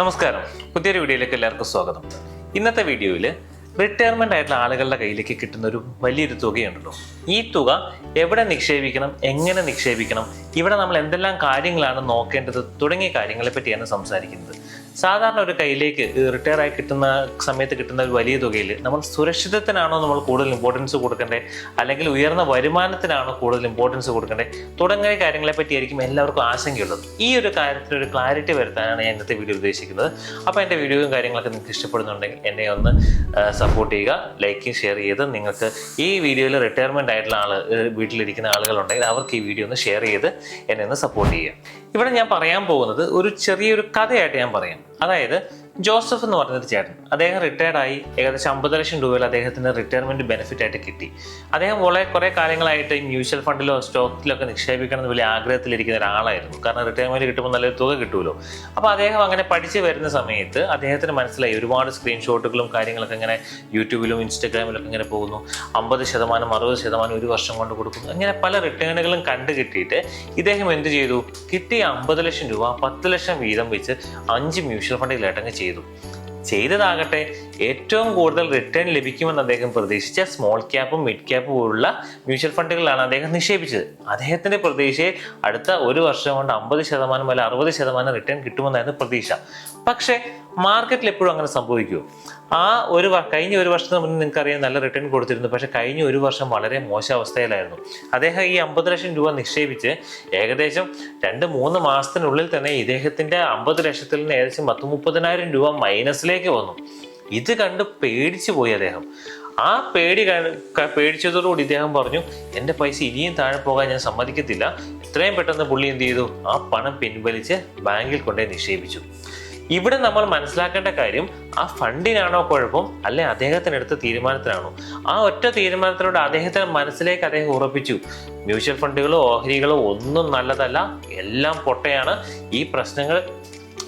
നമസ്കാരം. പുതിയൊരു വീഡിയോയിലേക്ക് എല്ലാവർക്കും സ്വാഗതം. ഇന്നത്തെ വീഡിയോയിൽ റിട്ടയർമെന്റ് ആയിട്ടുള്ള ആളുകളുടെ കയ്യിലേക്ക് കിട്ടുന്ന ഒരു വലിയൊരു തുകയുണ്ടല്ലോ. ഈ തുക എവിടെ നിക്ഷേപിക്കണം എങ്ങനെ നിക്ഷേപിക്കണം ഇവിടെ നമ്മൾ എന്തെല്ലാം കാര്യങ്ങളാണ് നോക്കേണ്ടത് തുടങ്ങിയ കാര്യങ്ങളെ പറ്റിയാണ് സംസാരിക്കുന്നത്. സാധാരണ ഒരു കയ്യിലേക്ക് റിട്ടയർ ആയി കിട്ടുന്ന സമയത്ത് കിട്ടുന്ന ഒരു വലിയ തുകയിൽ നമ്മൾ സുരക്ഷിതത്തിനാണോ നമ്മൾ കൂടുതൽ ഇമ്പോർട്ടൻസ് കൊടുക്കേണ്ടത് അല്ലെങ്കിൽ ഉയർന്ന വരുമാനത്തിനാണോ കൂടുതൽ ഇമ്പോർട്ടൻസ് കൊടുക്കേണ്ടത് തുടങ്ങിയ കാര്യങ്ങളെ പറ്റിയായിരിക്കും എല്ലാവർക്കും ആശങ്കയുള്ളത്. ഈ ഒരു കാര്യത്തിൽ ഒരു ക്ലാരിറ്റി വരുത്താനാണ് ഞാൻ ഇന്നത്തെ വീഡിയോ ഉദ്ദേശിക്കുന്നത്. അപ്പോൾ എന്റെ വീഡിയോയും കാര്യങ്ങളൊക്കെ നിങ്ങൾക്ക് ഇഷ്ടപ്പെടുന്നുണ്ടെങ്കിൽ എന്നെ ഒന്ന് സപ്പോർട്ട് ചെയ്യുക ലൈക്കും ഷെയർ ചെയ്ത് നിങ്ങൾക്ക് ഈ വീഡിയോയിൽ റിട്ടയർമെന്റ് ആയിട്ടുള്ള ആൾ വീട്ടിലിരിക്കുന്ന ആളുകളുണ്ടെങ്കിൽ അവർക്ക് ഈ വീഡിയോ ഒന്ന് ഷെയർ ചെയ്ത് എന്നെ ഒന്ന് സപ്പോർട്ട് ചെയ്യുക. ഇവിടെ ഞാൻ പറയാൻ പോകുന്നത് ഒരു ചെറിയൊരു കഥയായിട്ട് ഞാൻ പറയാം. അതായത് ജോസഫ് എന്ന് പറഞ്ഞൊരു ചേട്ടൻ. അദ്ദേഹം റിട്ടയർഡ് ആയി. ഏകദേശം അമ്പത് ലക്ഷം രൂപയിൽ അദ്ദേഹത്തിന് റിട്ടയർമെന്റ് ബെനിഫിറ്റ് ആയിട്ട് കിട്ടി. അദ്ദേഹം വളരെ കുറേ കാലങ്ങളായിട്ട് മ്യൂച്വൽ ഫണ്ടിലോ സ്റ്റോക്കിലോ ഒക്കെ നിക്ഷേപിക്കണം എന്ന് വലിയ ആഗ്രഹത്തിലിരിക്കുന്ന ഒരാളായിരുന്നു. കാരണം റിട്ടയർമെന്റ് കിട്ടുമ്പോൾ നല്ലൊരു തുക കിട്ടുമല്ലോ അപ്പോൾ അദ്ദേഹം അങ്ങനെ പഠിച്ചു വരുന്ന സമയത്ത് അദ്ദേഹത്തിന് മനസ്സിലായി. ഒരുപാട് സ്ക്രീൻഷോട്ടുകളും കാര്യങ്ങളൊക്കെ ഇങ്ങനെ യൂട്യൂബിലും ഇൻസ്റ്റാഗ്രാമിലും ഒക്കെ ഇങ്ങനെ പോകുന്നു. അമ്പത് ശതമാനം അറുപത് ശതമാനം ഒരു വർഷം കൊണ്ട് കൊടുക്കുന്നു. അങ്ങനെ പല റിട്ടേണുകളും കണ്ടു കിട്ടിയിട്ട് ഇദ്ദേഹം എന്ത് ചെയ്തു? കിട്ടിയ അമ്പത് ലക്ഷം രൂപ പത്ത് ലക്ഷം വീതം വെച്ച് അഞ്ച് മ്യൂച്വൽ ഫണ്ടുകളായിട്ടങ്ങ് ചെയ്തു. ചെയ്തതാകട്ടെ ഏറ്റവും കൂടുതൽ റിട്ടേൺ ലഭിക്കുമെന്ന് അദ്ദേഹം പ്രതീക്ഷിച്ച സ്മോൾ ക്യാപ്പും മിഡ് ക്യാപ്പും പോലുള്ള മ്യൂച്വൽ ഫണ്ടുകളിലാണ് അദ്ദേഹം നിക്ഷേപിച്ചത്. അദ്ദേഹത്തിന്റെ പ്രതീക്ഷയെ അടുത്ത ഒരു വർഷം കൊണ്ട് അമ്പത് ശതമാനം അല്ല അറുപത് ശതമാനം റിട്ടേൺ കിട്ടുമെന്നായിരുന്നു പ്രതീക്ഷ. പക്ഷേ മാർക്കറ്റിൽ എപ്പോഴും അങ്ങനെ സംഭവിക്കുമോ ആ ഒരു കഴിഞ്ഞ ഒരു വർഷത്തിന് മുന്നേ നിങ്ങൾക്ക് അറിയാം നല്ല റിട്ടേൺ കൊടുത്തിരുന്നു. പക്ഷെ കഴിഞ്ഞ ഒരു വർഷം വളരെ മോശാവസ്ഥയിലായിരുന്നു അദ്ദേഹം ഈ അമ്പത് ലക്ഷം രൂപ നിക്ഷേപിച്ച് ഏകദേശം രണ്ട് മൂന്ന് മാസത്തിനുള്ളിൽ തന്നെ ഇദ്ദേഹത്തിന്റെ അമ്പത് ലക്ഷത്തിൽ നിന്ന് ഏകദേശം പത്ത് മുപ്പതിനായിരം രൂപ മൈനസിലേക്ക് വന്നു. ഇത് കണ്ട് പേടിച്ചു പോയി അദ്ദേഹം. ആ പേടി പേടിച്ചതോടുകൂടി ഇദ്ദേഹം പറഞ്ഞു എന്റെ പൈസ ഇനിയും താഴെ പോകാൻ ഞാൻ സമ്മതിക്കത്തില്ല. ഇത്രയും പെട്ടെന്ന് പുള്ളി എന്ത് ചെയ്തു? ആ പണം പിൻവലിച്ച് ബാങ്കിൽ കൊണ്ടുപോയി നിക്ഷേപിച്ചു. ഇവിടെ നമ്മൾ മനസ്സിലാക്കേണ്ട കാര്യം ആ ഫണ്ടിനാണോ കുഴപ്പം അല്ലെ അദ്ദേഹത്തിന് എടുത്ത തീരുമാനത്തിനാണോ? ആ ഒറ്റ തീരുമാനത്തിലൂടെ അദ്ദേഹത്തിന്റെ മനസ്സിലേക്ക് അദ്ദേഹം ഉറപ്പിച്ചു. മ്യൂച്വൽ ഫണ്ടുകളോ ഓഹരികളോ ഒന്നും നല്ലതല്ല എല്ലാം പൊട്ടയാണ്. ഈ പ്രശ്നങ്ങൾ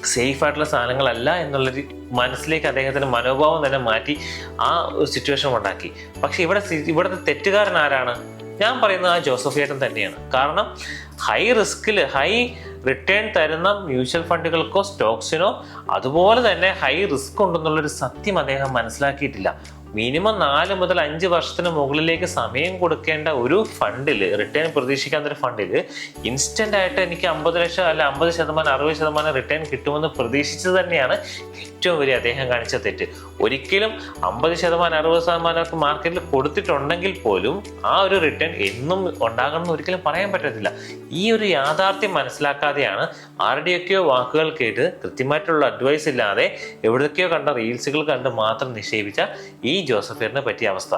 സേഫ് ആയിട്ടുള്ള സാധനങ്ങളല്ല എന്നുള്ളൊരു മനസ്സിലേക്ക് അദ്ദേഹത്തിന്റെ മനോഭാവം തന്നെ മാറ്റി ആ ഒരു സിറ്റുവേഷൻ ഉണ്ടാക്കി. പക്ഷെ ഇവിടെ ഇവിടുത്തെ തെറ്റുകാരൻ ആരാണ്? ഞാൻ പറയുന്നത് ആ ജോസഫ് ഏട്ടൻ തന്നെയാണ്. കാരണം ഹൈ റിസ്കിൽ ഹൈ റിട്ടേൺ തരുന്ന മ്യൂച്വൽ ഫണ്ടുകൾക്കോ സ്റ്റോക്സിനോ അതുപോലെ തന്നെ ഹൈ റിസ്ക് ഉണ്ടെന്നുള്ളൊരു സത്യം അദ്ദേഹം മനസ്സിലാക്കിയിട്ടില്ല. മിനിമം നാല് മുതൽ അഞ്ച് വർഷത്തിന് മുകളിലേക്ക് സമയം കൊടുക്കേണ്ട ഒരു ഫണ്ടിൽ റിട്ടേൺ പ്രതീക്ഷിക്കാത്ത ഒരു ഫണ്ടിൽ ഇൻസ്റ്റന്റ് ആയിട്ട് എനിക്ക് അമ്പത് ലക്ഷം അല്ല അമ്പത് ശതമാനം അറുപത് ശതമാനം റിട്ടേൺ കിട്ടുമെന്ന് പ്രതീക്ഷിച്ചത് തന്നെയാണ് ഏറ്റവും വലിയ അദ്ദേഹം കാണിച്ച തെറ്റ്. ഒരിക്കലും അമ്പത് ശതമാനം അറുപത് ശതമാനം ഒക്കെ മാർക്കറ്റിൽ കൊടുത്തിട്ടുണ്ടെങ്കിൽ പോലും ആ ഒരു റിട്ടേൺ എന്നും ഉണ്ടാകണമെന്ന് ഒരിക്കലും പറയാൻ പറ്റത്തില്ല. ഈ ഒരു യാഥാർത്ഥ്യം മനസ്സിലാക്കാതെയാണ് ആരുടെയൊക്കെയോ വാക്കുകൾ കേട്ട് കൃത്യമായിട്ടുള്ള അഡ്വൈസ് ഇല്ലാതെ എവിടെയൊക്കെയോ കണ്ട റീൽസുകൾ കണ്ട് മാത്രം നിക്ഷേപിച്ച ഈ ജോസഫിയറിനെ പറ്റിയ അവസ്ഥ.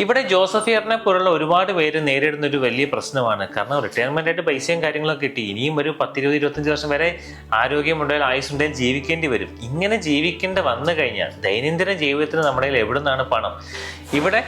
ഇവിടെ ജോസഫിയറിനെ പോലുള്ള ഒരുപാട് പേര് നേരിടുന്ന ഒരു വലിയ പ്രശ്നമാണ്. കാരണം റിട്ടയർമെന്റ് ആയിട്ട് പൈസയും കാര്യങ്ങളൊക്കെ കിട്ടി. ഇനിയും ഒരു പത്തിരുപത് ഇരുപത്തഞ്ച് വർഷം വരെ ആരോഗ്യമുണ്ടെങ്കിൽ ആയുസ്സുണ്ടെങ്കിൽ ജീവിക്കേണ്ടി വരും. ഇങ്ങനെ ജീവിക്കേണ്ട വന്നു കഴിഞ്ഞാൽ ദൈനംദിന ജീവിതത്തിന് നമ്മുടെ കയ്യിൽ എവിടെ നിന്നാണ് പണം? ഇവിടെ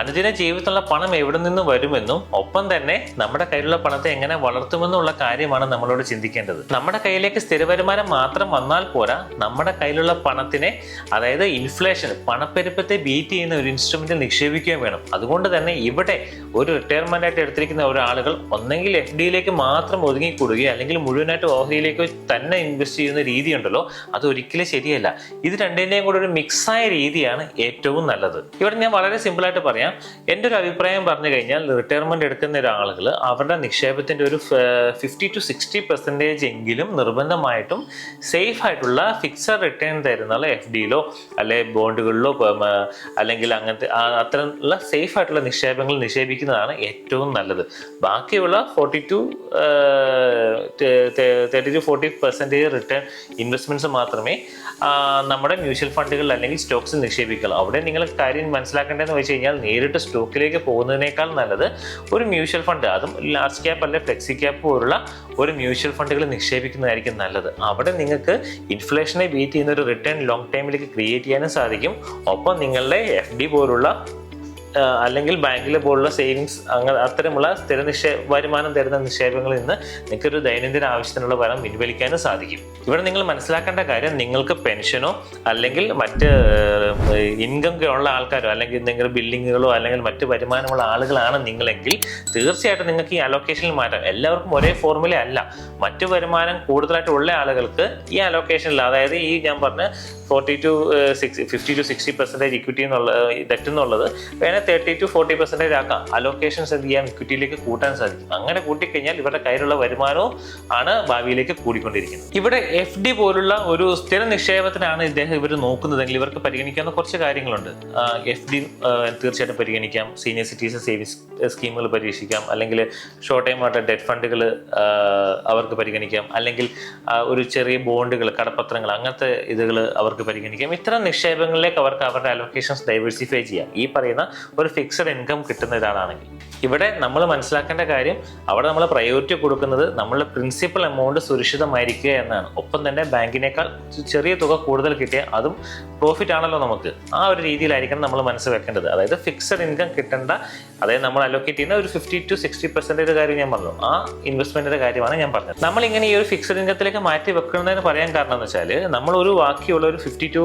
അനുദിന ജീവിതത്തിലുള്ള പണം എവിടെ നിന്ന് വരുമെന്നും ഒപ്പം തന്നെ നമ്മുടെ കയ്യിലുള്ള പണത്തെ എങ്ങനെ വളർത്തുമെന്നുള്ള കാര്യമാണ് നമ്മളോട് ചിന്തിക്കേണ്ടത്. നമ്മുടെ കയ്യിലേക്ക് സ്ഥിര വരുമാനം മാത്രം വന്നാൽ പോരാ നമ്മുടെ കയ്യിലുള്ള പണത്തിനെ അതായത് ഇൻഫ്ലേഷൻ പണപ്പെരുപ്പത്തെ ബീറ്റ് ചെയ്യുന്ന ഒരു ഇൻസ്ട്രുമെന്റിൽ നിക്ഷേപിക്കുകയും വേണം. അതുകൊണ്ട് തന്നെ ഇവിടെ ഒരു റിട്ടയർമെന്റ് ആയിട്ട് എടുത്തിരിക്കുന്ന ഒരാളുകൾ ഒന്നെങ്കിൽ എഫ് ഡിയിലേക്ക് മാത്രം ഒതുങ്ങിക്കൂടുകയോ അല്ലെങ്കിൽ മുഴുവനായിട്ട് ഓഹരിയിലേക്ക് തന്നെ ഇൻവെസ്റ്റ് ചെയ്യുന്ന രീതി ഉണ്ടല്ലോ അത് ഒരിക്കലും ശരിയല്ല. ഇത് രണ്ടിന്റെയും കൂടെ ഒരു മിക്സായ രീതിയാണ് ഏറ്റവും നല്ലത്. ഇവിടെ ഞാൻ വളരെ സിമ്പിൾ ആയിട്ട് പറയാം. എന്റെ ഒരു അഭിപ്രായം പറഞ്ഞു കഴിഞ്ഞാൽ റിട്ടയർമെന്റ് എടുക്കുന്ന ഒരാളുകൾ അവരുടെ നിക്ഷേപത്തിന്റെ ഒരു ഫിഫ്റ്റി ടു സിക്സ്റ്റി പെർസെന്റേജ് എങ്കിലും നിർബന്ധമായിട്ടും സേഫ് ആയിട്ടുള്ള ഫിക്സഡ് റിട്ടേൺ തരുന്ന എഫ് ഡിയിലോ അല്ലെ ബോണ്ടുകളിലോ അല്ലെങ്കിൽ അങ്ങനത്തെ അത്തരമുള്ള സേഫ് ആയിട്ടുള്ള നിക്ഷേപങ്ങൾ നിക്ഷേപിക്കുന്നതാണ് ഏറ്റവും നല്ലത്. ബാക്കിയുള്ള forty to thirty to forty percentage return investments മാത്രമേ നമ്മുടെ മ്യൂച്വൽ ഫണ്ടുകളിൽ അല്ലെങ്കിൽ സ്റ്റോക്സിൽ നിക്ഷേപിക്കുള്ളൂ അവിടെ നിങ്ങൾ കാര്യം മനസ്സിലാക്കേണ്ടതെന്ന് വെച്ച് കഴിഞ്ഞാൽ നേരിട്ട് സ്റ്റോക്കിലേക്ക് പോകുന്നതിനേക്കാൾ നല്ലത് ഒരു മ്യൂച്വൽ ഫണ്ട് അതും ലാർജ് ക്യാപ്പ് അല്ലെ ഫ്ലെക്സി ക്യാപ്പ് പോലുള്ള ഒരു മ്യൂച്വൽ ഫണ്ടുകൾ നിക്ഷേപിക്കുന്നതായിരിക്കും നല്ലത്. അവിടെ നിങ്ങൾക്ക് ഇൻഫ്ലേഷനെ ബീറ്റ് ചെയ്യുന്ന ഒരു റിട്ടേൺ ലോങ് ടൈമിലേക്ക് ക്രിയേറ്റ് ചെയ്യാനും സാധിക്കും. ഒപ്പം നിങ്ങളുടെ എഫ് ഡി പോലുള്ള അല്ലെങ്കിൽ ബാങ്കിൽ പോലുള്ള സേവിങ്സ് അങ്ങനെ അത്തരമുള്ള സ്ഥിര നിക്ഷേ വരുമാനം തരുന്ന നിക്ഷേപങ്ങളിൽ നിന്ന് നിങ്ങൾക്ക് ഒരു ദൈനംദിന ആവശ്യത്തിനുള്ള പണം പിൻവലിക്കാനും സാധിക്കും. ഇവിടെ നിങ്ങൾ മനസ്സിലാക്കേണ്ട കാര്യം നിങ്ങൾക്ക് പെൻഷനോ അല്ലെങ്കിൽ മറ്റ് ഇൻകം ഉള്ള ആൾക്കാരോ അല്ലെങ്കിൽ എന്തെങ്കിലും ബില്ലിങ്ങുകളോ അല്ലെങ്കിൽ മറ്റ് വരുമാനമുള്ള ആളുകളാണ് നിങ്ങളെങ്കിൽ തീർച്ചയായിട്ടും നിങ്ങൾക്ക് ഈ അലോക്കേഷനിൽ മാറ്റാം. എല്ലാവർക്കും ഒരേ ഫോർമുല അല്ല. മറ്റു വരുമാനം കൂടുതലായിട്ട് ഉള്ള ആളുകൾക്ക് ഈ അലോക്കേഷനിൽ അതായത് ഈ ഞാൻ പറഞ്ഞ forty to six fifty to sixty percentage equity എന്നുള്ള ഡെറ്റ് എന്നുള്ളത് വേണേൽ തേർട്ടി ടു ഫോർട്ടി പെർസെന്റേജ് ആക്കാം. അലോക്കേഷൻസ് എന്ത് ചെയ്യാം? ഇക്വിറ്റിയിലേക്ക് കൂട്ടാൻ സാധിക്കും. അങ്ങനെ കൂട്ടിക്കഴിഞ്ഞാൽ ഇവരുടെ കയ്യിലുള്ള വരുമാനവും ആണ് ഭാവിയിലേക്ക് കൂടിക്കൊണ്ടിരിക്കുന്നത്. ഇവിടെ എഫ് ഡി പോലുള്ള ഒരു സ്ഥിര നിക്ഷേപത്തിനാണ് ഇദ്ദേഹം ഇവർ നോക്കുന്നതെങ്കിൽ ഇവർക്ക് പരിഗണിക്കാവുന്ന കുറച്ച് കാര്യങ്ങളുണ്ട്. എഫ് ഡി തീർച്ചയായിട്ടും പരിഗണിക്കാം. സീനിയർ സിറ്റിസൺ സേവിങ്സ് സ്കീമുകൾ പരീക്ഷിക്കാം. അല്ലെങ്കിൽ ഷോർട്ട് ടൈം ആയിട്ട് ഡെറ്റ് ഫണ്ടുകൾ അവർക്ക് പരിഗണിക്കാം. അല്ലെങ്കിൽ ഒരു ചെറിയ ബോണ്ടുകൾ കടപ്പത്രങ്ങൾ അങ്ങനത്തെ ഇതുകൾ അവർക്ക് പരിഗണിക്കാം. ഇത്തരം നിക്ഷേപങ്ങളിലേക്ക് അവർക്ക് അവരുടെ അലോക്കേഷൻസ് ഡൈവേഴ്സിഫൈ ചെയ്യാം. ഈ പറയുന്ന ഒരു ഫിക്സഡ് ഇൻകം കിട്ടുന്ന ഒരാളാണെങ്കിൽ. ഇവിടെ നമ്മൾ മനസ്സിലാക്കേണ്ട കാര്യം അവിടെ നമ്മൾ പ്രയോറിറ്റി കൊടുക്കുന്നത് നമ്മളുടെ പ്രിൻസിപ്പൽ എമൗണ്ട് സുരക്ഷിതമായിരിക്കുക എന്നാണ്. ഒപ്പം തന്നെ ബാങ്കിനേക്കാൾ ചെറിയ തുക കൂടുതൽ കിട്ടിയ അതും പ്രോഫിറ്റ് ആണല്ലോ നമുക്ക്. ആ ഒരു രീതിയിലായിരിക്കണം നമ്മൾ മനസ്സ് വെക്കേണ്ടത്. അതായത് ഫിക്സഡ് ഇൻകം കിട്ടേണ്ട അതായത് നമ്മൾ അലോക്കേറ്റ് ചെയ്യുന്ന ഒരു ഫിഫ്റ്റി ടു സിക്സ്റ്റി പെർസെന്റേജ് കാര്യം ഞാൻ പറഞ്ഞു. ആ ഇൻവെസ്റ്റ്മെന്റിന്റെ കാര്യമാണ് ഞാൻ പറഞ്ഞത്. നമ്മൾ ഇങ്ങനെ ഈ ഒരു ഫിക്സഡ് ഇൻകത്തിലേക്ക് മാറ്റി വെക്കുന്നതിന് പറയാൻ കാരണം എന്ന് വെച്ചാൽ നമ്മൾ ഒരു ബാക്കിയുള്ള ഒരു ഫിഫ്റ്റി ടു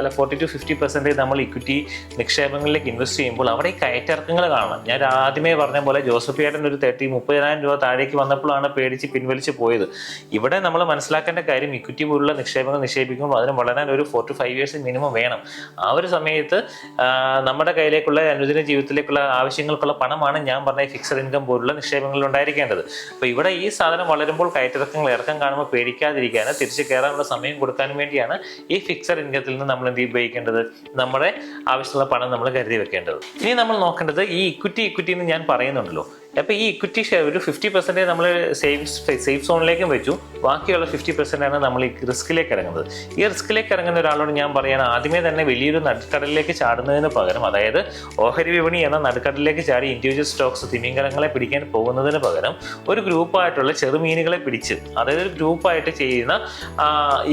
അല്ല ഫോർട്ടി ടു ഫിഫ്റ്റി പെർസെന്റേജ് നമ്മൾ ഇക്വിറ്റി നിക്ഷേപങ്ങളിലേക്ക് ഇൻവെസ്റ്റ് ചെയ്യുമ്പോൾ അവിടെ ഈ കയറ്റിറക്കങ്ങൾ കാണണം. ഞാൻ ആദ്യമേ പറഞ്ഞ പോലെ ജോസഫ് ഏട്ടൻ ഒരു തേർട്ടി മുപ്പതിനായിരം രൂപ താഴേക്ക് വന്നപ്പോഴാണ് പേടിച്ച് പിൻവലിച്ച് പോയത്. ഇവിടെ നമ്മൾ മനസ്സിലാക്കേണ്ട കാര്യം ഇക്വിറ്റി പോലുള്ള നിക്ഷേപങ്ങൾ നിക്ഷേപിക്കുമ്പോൾ അതിന് വളരാൻ ഒരു four to five years minimum വേണം. ആ ഒരു സമയത്ത് നമ്മുടെ കയ്യിലേക്കുള്ള അനുദിന ജീവിതത്തിലേക്കുള്ള ആവശ്യങ്ങൾക്കുള്ള പണമാണ് ഞാൻ പറഞ്ഞ ഫിക്സഡ് ഇൻകം പോലുള്ള നിക്ഷേപങ്ങളിൽ ഉണ്ടായിരിക്കേണ്ടത്. അപ്പോൾ ഇവിടെ ഈ സാധനം വളരുമ്പോൾ കയറ്റിറക്കങ്ങൾ ഇറക്കം കാണുമ്പോൾ പേടിക്കാതിരിക്കാനും തിരിച്ച് കയറാനുള്ള സമയം കൊടുക്കാനും വേണ്ടിയാണ് ഈ ഫിക്സഡ് ഇൻകത്തിൽ നിന്ന് നമ്മൾ എന്ത് ഉപയോഗിക്കേണ്ടത്? നമ്മുടെ ആവശ്യമുള്ള പണം നമ്മൾ കരുതി വെക്കേണ്ടത്. ഇനി നമ്മൾ നോക്കേണ്ടത് ഈ ഇക്വിറ്റി ഇക്വിറ്റി എന്ന് ഞാൻ പറയുന്നുണ്ടല്ലോ. അപ്പോൾ ഈ ഇക്വിറ്റി ഷെയർ ഒരു ഫിഫ്റ്റി പെർസെന്റേജ് നമ്മൾ സേഫ് സേഫ് സോണിലേക്കും വെച്ചു. ബാക്കിയുള്ള ഫിഫ്റ്റി പെർസെന്റ് ആണ് നമ്മൾ ഈ റിസ്കിലേക്ക് ഇറങ്ങുന്നത്. ഈ റിസ്കിലേക്ക് ഇറങ്ങുന്ന ഒരാളോട് ഞാൻ പറയാൻ ആദ്യമേ തന്നെ വലിയൊരു നടുക്കടലിലേക്ക് ചാടുന്നതിന് പകരം അതായത് ഓഹരി വിപണി എന്ന നടുക്കടലിലേക്ക് ചാടി ഇൻഡിവിജ്വൽ സ്റ്റോക്സ് തിമിംഗലങ്ങളെ പിടിക്കാൻ പോകുന്നതിന് പകരം ഒരു ഗ്രൂപ്പായിട്ടുള്ള ചെറുമീനുകളെ പിടിച്ച് അതായത് ഒരു ഗ്രൂപ്പായിട്ട് ചെയ്യുന്ന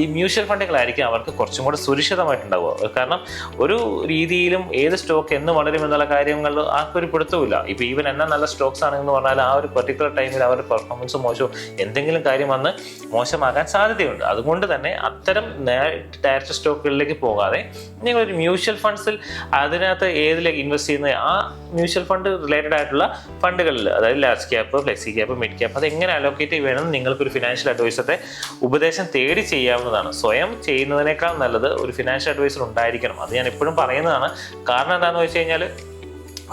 ഈ മ്യൂച്വൽ ഫണ്ടുകളായിരിക്കും അവർക്ക് കുറച്ചും കൂടെ സുരക്ഷിതമായിട്ടുണ്ടാവുക. കാരണം ഒരു രീതിയിലും ഏത് സ്റ്റോക്ക് എന്ന് വളരും എന്നുള്ള കാര്യങ്ങൾ ആർക്കും ഒരു പിടുത്തമില്ല ഇപ്പൊ ഈവൻ എന്നാ നല്ല സ്റ്റോക്സ് ആണെന്ന് പറഞ്ഞാൽ ആ ഒരു പെർട്ടിക്കുലർ ടൈമിൽ അവരുടെ പെർഫോമൻസ് മോശമോ എന്തെങ്കിലും കാര്യം വന്ന് മോശമാകാൻ സാധ്യതയുണ്ട്. അതുകൊണ്ട് തന്നെ അത്തരം ഡയറക്റ്റ് സ്റ്റോക്കുകളിലേക്ക് പോകാതെ നിങ്ങളൊരു മ്യൂച്വൽ ഫണ്ട്സിൽ അതിനകത്ത് ഏതിലേക്ക് ഇൻവെസ്റ്റ് ചെയ്യുന്ന ആ മ്യൂച്വൽ ഫണ്ട് റിലേറ്റഡ് ആയിട്ടുള്ള ഫണ്ടുകളിൽ അതായത് large cap flexi cap mid cap അത് എങ്ങനെ അലോക്കേറ്റ് ചെയ്യണമെന്ന് നിങ്ങൾക്കൊരു ഫിനാൻഷ്യൽ അഡ്വൈസറെ ഉപദേശം തേടി ചെയ്യാവുന്നതാണ്. സ്വയം ചെയ്യുന്നതിനേക്കാൾ നല്ലത് ഒരു ഫിനാൻഷ്യൽ അഡ്വൈസർ ഉണ്ടായിരിക്കണം. അത് ഞാൻ എപ്പോഴും പറയുന്നതാണ്. കാരണം എന്താണെന്ന് വെച്ച് കഴിഞ്ഞാൽ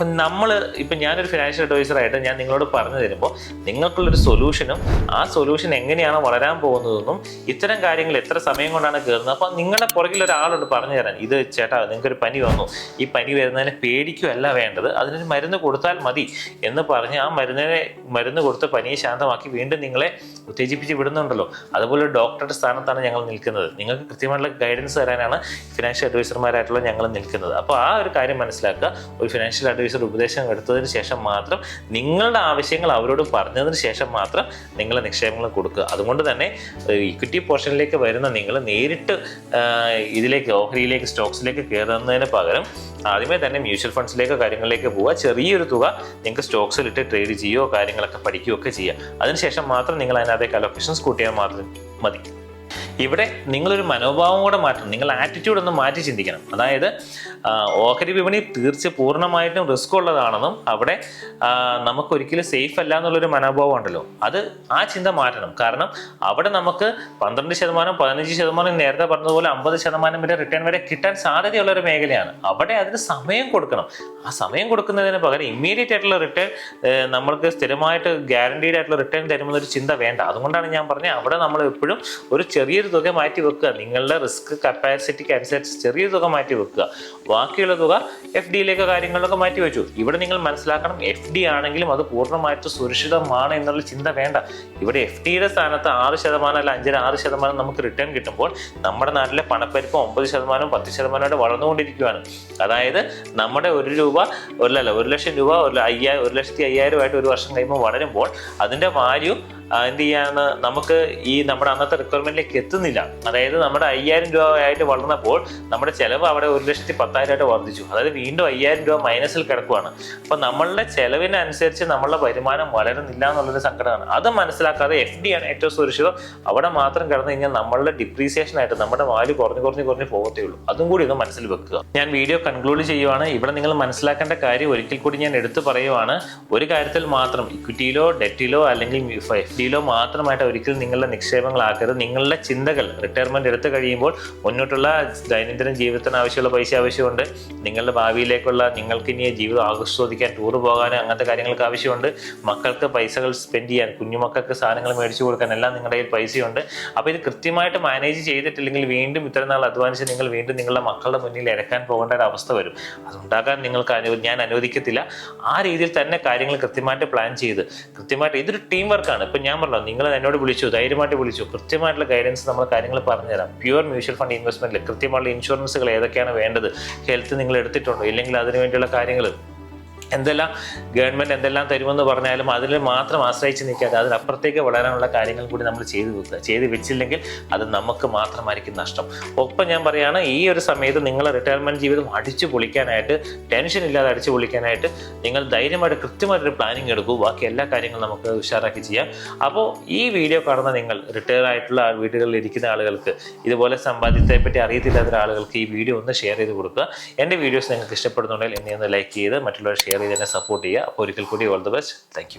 നമ്മൾ ഇപ്പം ഞാനൊരു ഫിനാൻഷ്യൽ അഡ്വൈസർ ആയിട്ട് ഞാൻ നിങ്ങളോട് പറഞ്ഞു തരുമ്പോൾ നിങ്ങൾക്കുള്ളൊരു സൊല്യൂഷനും ആ സൊല്യൂഷൻ എങ്ങനെയാണ് വളരാൻ പോകുന്നതെന്നും ഇത്തരം കാര്യങ്ങൾ എത്ര സമയം കൊണ്ടാണ് കയറുന്നത് അപ്പോൾ നിങ്ങളുടെ പുറകിൽ പറഞ്ഞു തരാൻ ഇത് ചേട്ടാ നിങ്ങൾക്കൊരു പനി വന്നു. ഈ പനി വരുന്നതിന് പേടിക്കുകയല്ല വേണ്ടത്. അതിനൊരു മരുന്ന് കൊടുത്താൽ മതി. എന്ന് പറഞ്ഞ് ആ മരുന്നിനെ മരുന്ന് കൊടുത്ത് പനിയെ ശാന്തമാക്കി വീണ്ടും നിങ്ങളെ ഉത്തേജിപ്പിച്ച് വിടുന്നുണ്ടല്ലോ. അതുപോലെ ഡോക്ടറുടെ സ്ഥാനത്താണ് ഞങ്ങൾ നിൽക്കുന്നത്. നിങ്ങൾക്ക് കൃത്യമായിട്ടുള്ള ഗൈഡൻസ് തരാനാണ് ഫിനാൻഷ്യൽ അഡ്വൈസർമാരായിട്ടുള്ള ഞങ്ങൾ നിൽക്കുന്നത്. അപ്പോൾ ആ ഒരു കാര്യം മനസ്സിലാക്കുക. ഒരു ഫിനാൻഷ്യൽ അഡ്വൈസർ ഉപദേശം എടുത്തതിന് ശേഷം മാത്രം നിങ്ങളുടെ ആവശ്യങ്ങൾ അവരോട് പറഞ്ഞതിന് ശേഷം മാത്രം നിങ്ങൾ നിക്ഷേപങ്ങൾ കൊടുക്കുക. അതുകൊണ്ട് തന്നെ ഇക്വിറ്റി പോർഷനിലേക്ക് വരുന്ന നിങ്ങൾ നേരിട്ട് ഇതിലേക്ക് ഓഹരിയിലേക്ക് സ്റ്റോക്സിലേക്ക് കയറുന്നതിന് പകരം ആദ്യമേ തന്നെ മ്യൂച്വൽ ഫണ്ട്സിലേക്കോ കാര്യങ്ങളിലേക്ക് പോവുക. ചെറിയൊരു തുക നിങ്ങൾക്ക് സ്റ്റോക്സിലിട്ട് ട്രേഡ് ചെയ്യുകയോ കാര്യങ്ങളൊക്കെ പഠിക്കുകയോ ഒക്കെ ചെയ്യുക. അതിനുശേഷം മാത്രം നിങ്ങൾ അതിനകത്തേക്ക് അലൊക്കേഷൻസ് കൂട്ടിയാൽ മാത്രം മതി. ഇവിടെ നിങ്ങളൊരു മനോഭാവം കൂടെ മാറ്റണം. നിങ്ങൾ ആറ്റിറ്റ്യൂഡ് ഒന്ന് മാറ്റി ചിന്തിക്കണം. അതായത് ഓഹരി വിപണി തീർച്ച പൂർണമായിട്ടും റിസ്ക് ഉള്ളതാണെന്നും അവിടെ നമുക്കൊരിക്കലും സേഫ് അല്ല എന്നുള്ളൊരു മനോഭാവം ഉണ്ടല്ലോ. അത് ആ ചിന്ത മാറ്റണം. കാരണം അവിടെ നമുക്ക് പന്ത്രണ്ട് ശതമാനം പതിനഞ്ച് ശതമാനം നേരത്തെ പറഞ്ഞതുപോലെ അമ്പത് ശതമാനം വരെ റിട്ടേൺ വരെ കിട്ടാൻ സാധ്യതയുള്ള ഒരു മേഖലയാണ്. അവിടെ അതിന് സമയം കൊടുക്കണം. ആ സമയം കൊടുക്കുന്നതിന് പകരം ഇമ്മീഡിയറ്റ് ആയിട്ടുള്ള റിട്ടേൺ നമ്മൾക്ക് സ്ഥിരമായിട്ട് ഗ്യാരണ്ടീഡ് ആയിട്ടുള്ള റിട്ടേൺ തരുമെന്നൊരു ചിന്ത വേണ്ട. അതുകൊണ്ടാണ് ഞാൻ പറഞ്ഞത് അവിടെ നമ്മൾ എപ്പോഴും ഒരു ചെറിയൊരു തുക മാറ്റി വെക്കുക. നിങ്ങളുടെ റിസ്ക് കപ്പാസിറ്റിക്ക് അനുസരിച്ച് ചെറിയ തുക മാറ്റി വെക്കുക. ബാക്കിയുള്ള തുക എഫ് ഡിയിലേക്ക് കാര്യങ്ങളിലൊക്കെ മാറ്റി വെച്ചു. ഇവിടെ നിങ്ങൾ മനസ്സിലാക്കണം എഫ് ഡി ആണെങ്കിലും അത് പൂർണമായിട്ട് സുരക്ഷിതമാണ് എന്നുള്ള ചിന്ത വേണ്ട. ഇവിടെ എഫ് ഡിയുടെ സ്ഥാനത്ത് ആറ് ശതമാനം അല്ല അഞ്ചര ആറ് ശതമാനം നമുക്ക് റിട്ടേൺ കിട്ടുമ്പോൾ നമ്മുടെ നാട്ടിലെ പണപ്പെരുപ്പം ഒമ്പത് ശതമാനം പത്ത് ശതമാനമായിട്ട് വളർന്നുകൊണ്ടിരിക്കുകയാണ് അതായത് നമ്മുടെ ഒരു രൂപ ഒരു ഒരു ലക്ഷം രൂപ ഒരു അയ്യായിരം ഒരു ലക്ഷത്തി അയ്യായിരം ആയിട്ട് ഒരു വർഷം കഴിയുമ്പോൾ വളരുമ്പോൾ അതിന്റെ വാല്യൂ എന്ത് ചെയ്യാന്ന് നമുക്ക് ഈ നമ്മുടെ അന്നത്തെ റിക്വയർമെന്റിലേക്ക് എത്തുന്നില്ല. അതായത് നമ്മുടെ അയ്യായിരം രൂപ ആയിട്ട് വളർന്നപ്പോൾ നമ്മുടെ ചെലവ് അവിടെ ഒരു ലക്ഷത്തി പത്തായിരമായിട്ട് വർദ്ധിച്ചു. അതായത് വീണ്ടും അയ്യായിരം രൂപ മൈനസിൽ കിടക്കുവാണ്. അപ്പൊ നമ്മളുടെ ചെലവിനനുസരിച്ച് നമ്മളുടെ വരുമാനം വളരുന്നില്ല എന്നുള്ളൊരു സങ്കടമാണ് അത് മനസ്സിലാക്കാതെ എഫ് ഡി ആണ് ഏറ്റവും സുരക്ഷിതം. അവിടെ മാത്രം കിടന്നു കഴിഞ്ഞാൽ നമ്മളുടെ ഡിപ്രീസിയേഷൻ ആയിട്ട് നമ്മുടെ വാല്യൂ കുറഞ്ഞു കുറഞ്ഞു കുറഞ്ഞു പോകത്തേ ഉള്ളൂ. അതും കൂടി ഒന്ന് മനസ്സിൽ വെക്കുക. ഞാൻ വീഡിയോ കൺക്ലൂഡ് ചെയ്യുവാണ്. ഇവിടെ നിങ്ങൾ മനസ്സിലാക്കേണ്ട കാര്യം ഒരിക്കൽ കൂടി ഞാൻ എടുത്തു പറയുവാണ്. ഒരു കാര്യത്തിൽ മാത്രം ഇക്വിറ്റിയിലോ ഡെറ്റിലോ അല്ലെങ്കിൽ എഫ് ഡിയിലോ മാത്രമായിട്ട് ഒരിക്കലും നിങ്ങളുടെ നിക്ഷേപങ്ങളാക്കരുത്. നിങ്ങളുടെ ചിന്തകൾ റിട്ടയർമെന്റ് എടുത്തു കഴിയുമ്പോൾ മുന്നോട്ടുള്ള ദൈനംദിന ജീവിതത്തിന് ആവശ്യമുള്ള പൈസ ആവശ്യമുണ്ട്. നിങ്ങളുടെ ഭാവിയിലേക്കുള്ള നിങ്ങൾക്ക് ഇനി ജീവിതം ആസ്വദിക്കാൻ ടൂർ പോകാനും അങ്ങനത്തെ കാര്യങ്ങൾക്ക് ആവശ്യമുണ്ട്. മക്കൾക്ക് പൈസകൾ സ്പെൻഡ് ചെയ്യാൻ കുഞ്ഞുമക്കൾക്ക് സാധനങ്ങൾ മേടിച്ചു കൊടുക്കാൻ എല്ലാം നിങ്ങളുടെ കയ്യിൽ പൈസയുണ്ട്. അപ്പോൾ ഇത് കൃത്യമായിട്ട് മാനേജ് ചെയ്തിട്ടില്ലെങ്കിൽ വീണ്ടും ഇത്ര നാൾ അധ്വാനിച്ച് നിങ്ങൾ വീണ്ടും നിങ്ങളുടെ മക്കളുടെ മുന്നിൽ ഇറക്കാൻ പോകേണ്ട ഒരു അവസ്ഥ വരും. അതുണ്ടാകാൻ നിങ്ങൾക്ക് അനു ഞാൻ അനുവദിക്കത്തില്ല. ആ രീതിയിൽ തന്നെ കാര്യങ്ങൾ കൃത്യമായിട്ട് പ്ലാൻ ചെയ്ത് കൃത്യമായിട്ട് ഇതൊരു ടീം വർക്കാണ് ഇപ്പം ഞാൻ പറഞ്ഞു നിങ്ങൾ എന്നോട് വിളിച്ചു ധൈര്യമായിട്ട് വിളിച്ചു. കൃത്യമായിട്ടുള്ള ഗൈഡൻസ് നമ്മൾ കാര്യങ്ങൾ പറഞ്ഞുതരാം. പ്യുവർ മ്യൂച്വൽ ഫണ്ട് ഇൻവെസ്റ്റ്മെന്റിൽ കൃത്യമായിട്ടുള്ള ഇൻഷുറൻസുകൾ ഏതൊക്കെയാണ് വേണ്ടത്? ഹെൽത്ത് നിങ്ങൾ എടുത്തിട്ടുണ്ടോ? ഇല്ലെങ്കിൽ അതിനു വേണ്ടിയുള്ള കാര്യങ്ങൾ എന്തെല്ലാം ഗവൺമെന്റ് എന്തെല്ലാം തരുമെന്ന് പറഞ്ഞാലും അതിൽ മാത്രം ആശ്രയിച്ച് നിൽക്കാതെ അതിനപ്പുറത്തേക്ക് വളരാനുള്ള കാര്യങ്ങൾ കൂടി നമ്മൾ ചെയ്തു വെക്കുക. ചെയ്ത് വെച്ചില്ലെങ്കിൽ അത് നമുക്ക് മാത്രമായിരിക്കും നഷ്ടം. ഒപ്പം ഞാൻ പറയുകയാണ് ഈ ഒരു സമയത്ത് നിങ്ങൾ റിട്ടയർമെന്റ് ജീവിതം അടിച്ചു പൊളിക്കാനായിട്ട് ടെൻഷൻ ഇല്ലാതെ അടിച്ചു പൊളിക്കാനായിട്ട് നിങ്ങൾ ധൈര്യമായിട്ട് കൃത്യമായിട്ടൊരു പ്ലാനിങ് എടുക്കൂ. ബാക്കി എല്ലാ കാര്യങ്ങളും നമുക്ക് ഉഷാറാക്കി ചെയ്യാം. അപ്പോൾ ഈ വീഡിയോ കാണുന്ന നിങ്ങൾ റിട്ടയർ ആയിട്ടുള്ള വീടുകളിൽ ഇരിക്കുന്ന ആളുകൾക്ക് ഇതുപോലെ സമ്പാദ്യത്തെ പറ്റി അറിയത്തില്ലാത്ത ആളുകൾക്ക് ഈ വീഡിയോ ഒന്ന് ഷെയർ ചെയ്ത് കൊടുക്കുക. എന്റെ വീഡിയോസ് നിങ്ങൾക്ക് ഇഷ്ടപ്പെടുന്നുണ്ടെങ്കിൽ എന്നെ ഒന്ന് ലൈക്ക് ചെയ്ത് മറ്റുള്ളവർ ഷെയർ ചെയ്ത് എന്നെ സപ്പോർട്ട് ചെയ്യുക. അപ്പോൾ ഒരിക്കൽ കൂടി ഓൾ ദ ബെസ്റ്റ് താങ്ക്